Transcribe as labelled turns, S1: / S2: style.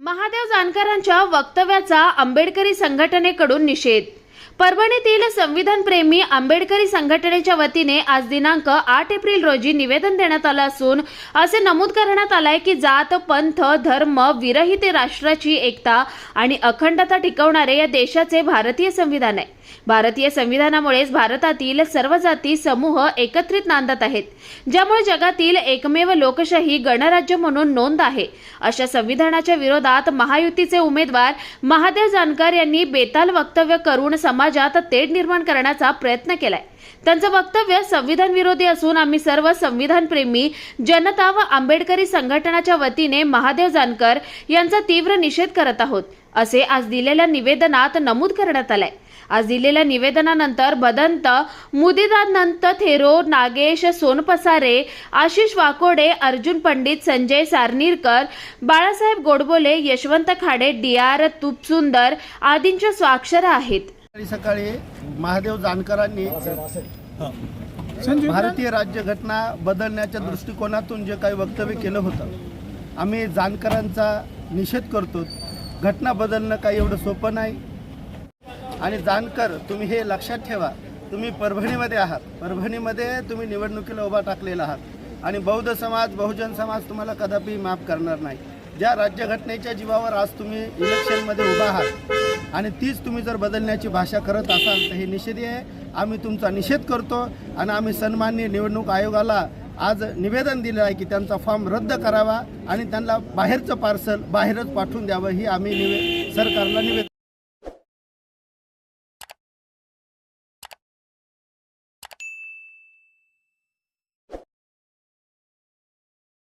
S1: महादेव जानकरांच्या वक्तव्याचा आंबेडकरी संघटनेकडून निषेध. परभणीतील संविधानप्रेमी आंबेडकरी संघटनेच्या वतीने आज दिनांक आठ एप्रिल रोजी निवेदन देण्यात आलं असून असे नमूद करण्यात आलंय की जात पंथ धर्म विरहित राष्ट्राची एकता आणि अखंडता टिकवणारे या देशाचे भारतीय संविधान आहे. भारतीय संविधानामुळेच भारतातील सर्व जाती समूह एकत्रित नांदत आहेत. ज्यामुळे जगातील एकमेव लोकशाही गणराज्य म्हणून नोंद आहे. अशा संविधानाच्या विरोधात महायुतीचे उमेदवार महादेव जानकर यांनी बेताल वक्तव्य करून समाज समाजात तेढ निर्माण करण्याचा प्रयत्न केलाय. त्यांचं वक्तव्य संविधान विरोधी असून आम्ही सर्व संविधानप्रेमी जनता व आंबेडकरी संघटनाच्या वतीने महादेव जानकर यांचा तीव्र निषेध करत आहोत असे आज दिलेल्या निवेदनात नमूद करण्यात आलंय. आज दिलेल्या निवेदनानंतर भदंत मुदिदानंत थेरो नागेश सोनपसारे आशिष वाकोडे अर्जुन पंडित संजय सारनीरकर बाळासाहेब गोडबोले यशवंत खाडे डी आर तुपसुंदर आदींच्या स्वाक्षऱ्या आहेत.
S2: सकाळी सकाळी महादेव जानकरांनी भारतीय राज्यघटना बदलण्याच्या दृष्टिकोनातून जे काही वक्तव्य केलं होतं आम्ही जानकरांचा निषेध करतो. घटना बदलणं काही एवढं सोपं नाही. आणि जानकर तुम्ही हे लक्षात ठेवा तुम्ही परभणीमध्ये आहात. परभणीमध्ये तुम्ही निवडणुकीला उभा टाकलेला आहात. आणि बौद्ध समाज बहुजन समाज तुम्हाला कदापि माफ करणार नाही. ज्या राज्यघटनेच्या जीवावर आज तुम्ही इलेक्शनमध्ये उभा आहात आणि तीच तुम्ही जर बदलण्याची भाषा करत असाल तर हे निषेधी आहे. आम्ही तुमचा निषेध करतो आणि आम्ही सन्माननीय निवडणूक आयोगाला आज निवेदन दिलं आहे की त्यांचा फॉर्म रद्द करावा आणि त्यांना बाहेरचं पार्सल बाहेरच पाठवून द्यावं. ही आम्ही निवे सरकारला निवेदन